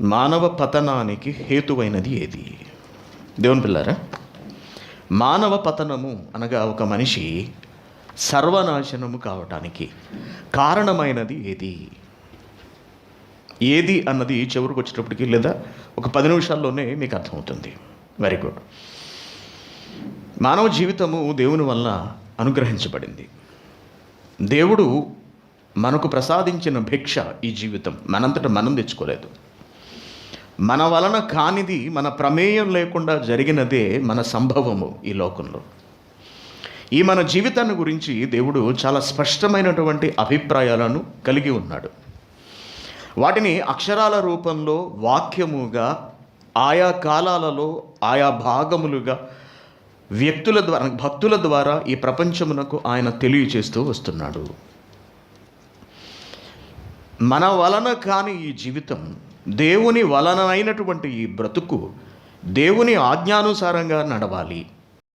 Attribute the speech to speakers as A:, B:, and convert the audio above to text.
A: మానవ పతనానికి హేతువైనది ఏది? దేవుని పిల్లారా మానవ పతనము అనగా ఒక మనిషి సర్వనాశనము కావటానికి కారణమైనది ఏది? ఏది అన్నది చివరికి వచ్చేటప్పటికి లేదా ఒక పది నిమిషాల్లోనే మీకు అర్థమవుతుంది. వెరీ గుడ్ మానవ జీవితము దేవుని వల్ల అనుగ్రహించబడింది. దేవుడు మనకు ప్రసాదించిన భిక్ష ఈ జీవితం. మనంతట మనం తెచ్చుకోలేదు. మన వలన కానిది మన ప్రమేయం లేకుండా జరిగినదే మన సంభవము ఈ లోకంలో. ఈ మన జీవితాన్ని గురించి దేవుడు చాలా స్పష్టమైనటువంటి అభిప్రాయాలను కలిగి ఉన్నాడు. వాటిని అక్షరాల రూపంలో వాక్యముగా ఆయా కాలాలలో ఆయా భాగములుగా వ్యక్తుల ద్వారా భక్తుల ద్వారా ఈ ప్రపంచమునకు ఆయన తెలియచేస్తూ వస్తున్నాడు. మన వలన కాని ఈ జీవితం దేవుని వలన అయినటువంటి ఈ బ్రతుకు దేవుని ఆజ్ఞానుసారంగా నడవాలి.